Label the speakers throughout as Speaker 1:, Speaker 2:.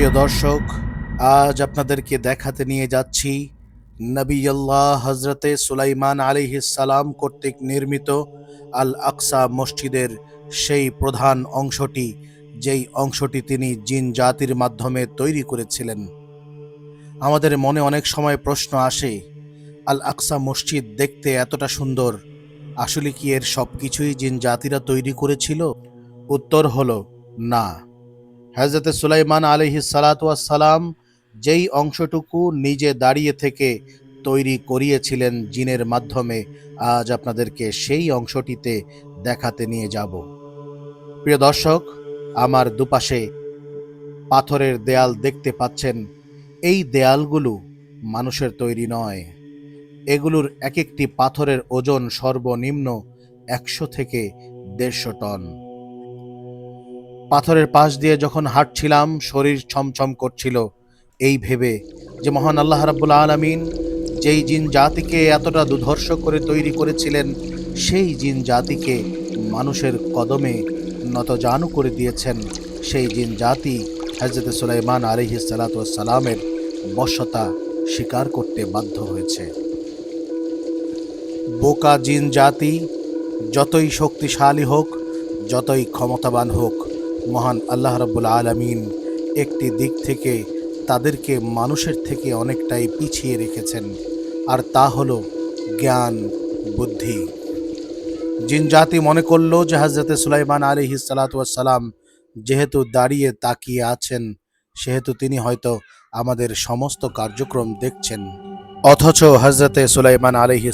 Speaker 1: প্রিয় দর্শক, আজ আপনাদেরকে দেখাতে নিয়ে যাচ্ছি নবী আল্লাহ হজরতে সুলাইমান সালাম কর্তৃক নির্মিত আল আকসা মসজিদের সেই প্রধান অংশটি, যেই অংশটি তিনি জিন জাতির মাধ্যমে তৈরি করেছিলেন। আমাদের মনে অনেক সময় প্রশ্ন আসে আল আকসা মসজিদ দেখতে এতটা সুন্দর, আসলে কি এর সব কিছুই জিন জাতিরা তৈরি করেছিল? উত্তর হলো, না। হজরত সুলাইমান আলহি সালাম যেই অংশটুকু নিজে দাঁড়িয়ে থেকে তৈরি করিয়েছিলেন জিনের মাধ্যমে, আজ আপনাদেরকে সেই অংশটিতে দেখাতে নিয়ে যাব। প্রিয় দর্শক, আমার দুপাশে পাথরের দেয়াল দেখতে পাচ্ছেন, এই দেয়ালগুলো মানুষের তৈরি নয়। এগুলোর এক একটি পাথরের ওজন সর্বনিম্ন একশো থেকে দেড়শো টন। পাথরের পাশ দিয়ে যখন হাঁটছিলাম, শরীর ছমছম করছিল। এই ভেবে যে মহান আল্লাহ রাব্বুল আলামিন যেই জিন জাতিকে এতটা দুধর্ষ করে তৈরি করেছিলেন, সেই জিন জাতিকে মানুষের কদমে নত নতজানু করে দিয়েছেন। সেই জিন জাতি হজরত সুলাইমান আলহি সালামের বশ্যতা স্বীকার করতে বাধ্য হয়েছে। বোকা জিন জাতি যতই শক্তিশালী হোক, যতই ক্ষমতাবান হোক মহান আল্লাহ রাব্বুল আলামিন একটি দিক থেকে তাদেরকে মানুষের থেকে অনেকটাই পিছিয়ে রেখেছেন। আর তা হলো জ্ঞান, বুদ্ধি। জিন জাতি মনে করল যে হাজরতে সুলাইমান আলী সালাম যেহেতু দাঁড়িয়ে তাকিয়ে আছেন, সেহেতু তিনি হয়তো আমাদের সমস্ত কার্যক্রম দেখছেন। অথচ হজরতে সুলাইমান আলহি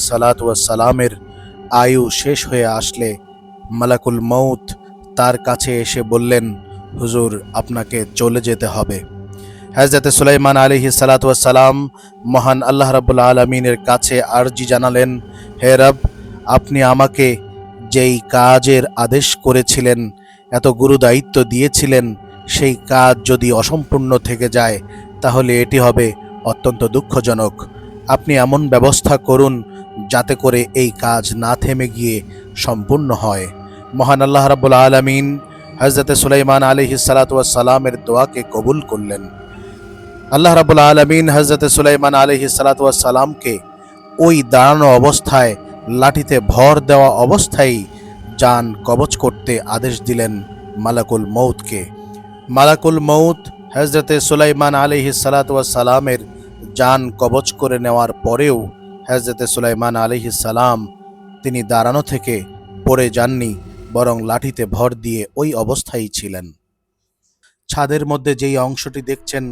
Speaker 1: সালামের আয়ু শেষ হয়ে আসলে মালাকুল মৌত তার কাছে এসে বললেন, হুজুর, আপনাকে চলে যেতে হবে। হজরত সুলাইমান আলহি সালাম মহান আল্লাহ রাবুল আলমিনের কাছে আরজি জানালেন, হে রব, আপনি আমাকে যেই কাজের আদেশ করেছিলেন, এত গুরু দায়িত্ব দিয়েছিলেন, সেই কাজ যদি অসম্পূর্ণ থেকে যায়, তাহলে এটি হবে অত্যন্ত দুঃখজনক। আপনি এমন ব্যবস্থা করুন যাতে করে এই কাজ না থেমে গিয়ে সম্পূর্ণ হয়। মহান আল্লাহ রাবুল আলমিন হজরত সুলাইমান আলহি সালাতামের দোয়াকে কবুল করলেন। আল্লাহ রাবুল আলমিন হজরত সুলাইমান আলহি সালাতামকে ওই দাঁড়ানো অবস্থায় লাঠিতে ভর দেওয়া অবস্থায় যান কবচ করতে আদেশ দিলেন মালাকুল মৌতকে মালাকুল মৌত হজরতে সুলাইমান আলহি সালাতামের যান কবচ করে নেওয়ার পরেও হজরতে সুলাইমান আলহি সালাম তিনি দাঁড়ানো থেকে পড়ে যাননি। বরং লাঠিতে ভর দিয়ে ওই অবস্থায় ছিলেন। ছাদের মধ্যে যেই অংশটি দেখছেন,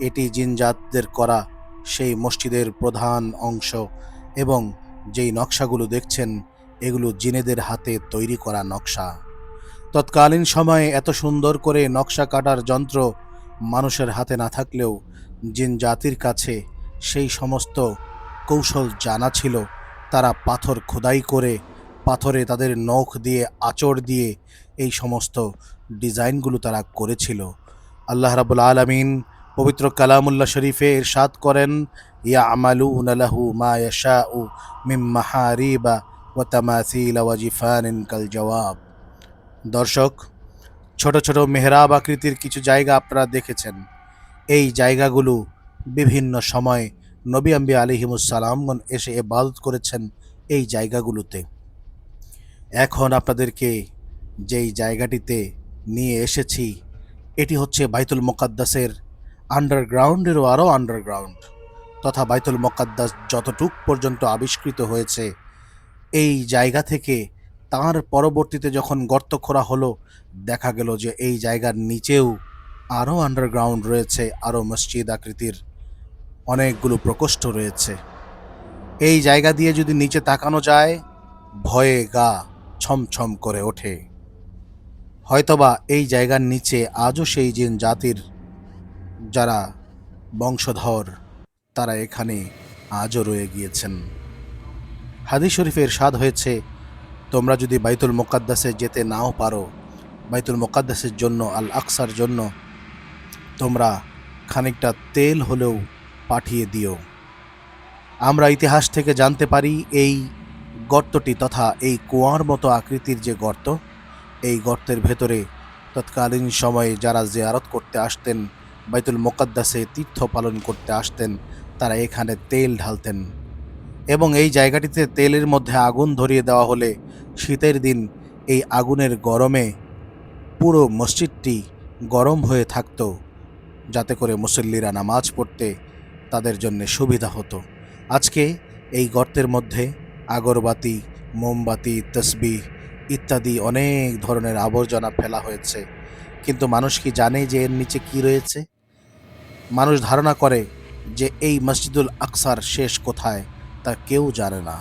Speaker 1: এটি জিনজাতদের করা সেই মসজিদের প্রধান অংশ এবং যেই নকশাগুলো দেখছেন, এগুলো জিনেদের হাতে তৈরি করা নকশা। তৎকালীন সময়ে এত সুন্দর করে নকশা কাটার যন্ত্র মানুষের হাতে না থাকলেও জিন জাতির কাছে সেই সমস্ত কৌশল জানা ছিল। তারা পাথর খোদাই করে পাথরে তাদের নখ দিয়ে আচর দিয়ে এই সমস্ত ডিজাইনগুলো তারা করেছিল। আল্লাহ রাবুল আলমিন পবিত্র কালামুল্লাহ শরীফে ইরশাদ করেন ইয়া আমালু নালাহু মা ইয়াশাউ মিম মাহারিবা ওয়া তামাসিল ওয়া কাল জওয়াব। দর্শক, ছোট ছোট মেহরাব আকৃতির কিছু জায়গা আপনারা দেখেছেন। এই জায়গাগুলো বিভিন্ন সময় নবী আম্বি আলিহিমুসালামগণ এসে এবাদত করেছেন এই জায়গাগুলোতে। এখন আপনাদেরকে যেই জায়গাটিতে নিয়ে এসেছি, এটি হচ্ছে বাইতুল মোকাদ্দাসের আন্ডারগ্রাউন্ডেরও আরও আন্ডারগ্রাউন্ড তথা বাইতুল মোকাদ্দাস যতটুক পর্যন্ত আবিষ্কৃত হয়েছে, এই জায়গা থেকে তার পরবর্তীতে যখন গর্ত খোঁড়া হলো, দেখা গেল যে এই জায়গার নিচেও আরও আন্ডারগ্রাউন্ড রয়েছে, আরও মসজিদ আকৃতির অনেকগুলো প্রকোষ্ঠ রয়েছে। এই জায়গা দিয়ে যদি নিচে তাকানো যায়, ভয়ে গা। ছমছম করে ওঠে। হয়তোবা এই জায়গার নিচে আজও সেই জিন জাতির যারা বংশধর, তারা এখানে আজও রয়ে গিয়েছেন। হাদিস শরীফের স্বাদ হয়েছে, তোমরা যদি বাইতুল মোকাদ্দাসে যেতে নাও পারো, বাইতুল মোকাদ্দাসের জন্য আল আকসার জন্য, তোমরা খানিকটা তেল হলেও পাঠিয়ে দিও। আমরা ইতিহাস থেকে জানতে পারি, এই গর্তটি তথা এই কুয়ার মতো আকৃতির যে গর্ত, এই গর্তের ভেতরে তৎকালীন সময়ে যারা জিয়ারত করতে আসতেন, বাইতুল মোকাদ্দাসে তীর্থ পালন করতে আসতেন, তারা এখানে তেল ঢালতেন। এবং এই জায়গাটিতে তেলের মধ্যে আগুন ধরিয়ে দেওয়া হলে শীতের দিন এই আগুনের গরমে পুরো মসজিদটি গরম হয়ে থাকতো, যাতে করে মুসল্লিরা নামাজ পড়তে তাদের জন্য সুবিধা হতো। আজকে এই গর্তের মধ্যে আগরবাতি, মোমবাতি, তসবি ইত্যাদি অনেক ধরনের আবর্জনা ফেলা হয়েছে। কিন্তু মানুষ কি জানে যে এর নিচে কি রয়েছে? মানুষ ধারণা করে যে এই মসজিদুল আকসার শেষ কোথায়, তা কেউ জানে না।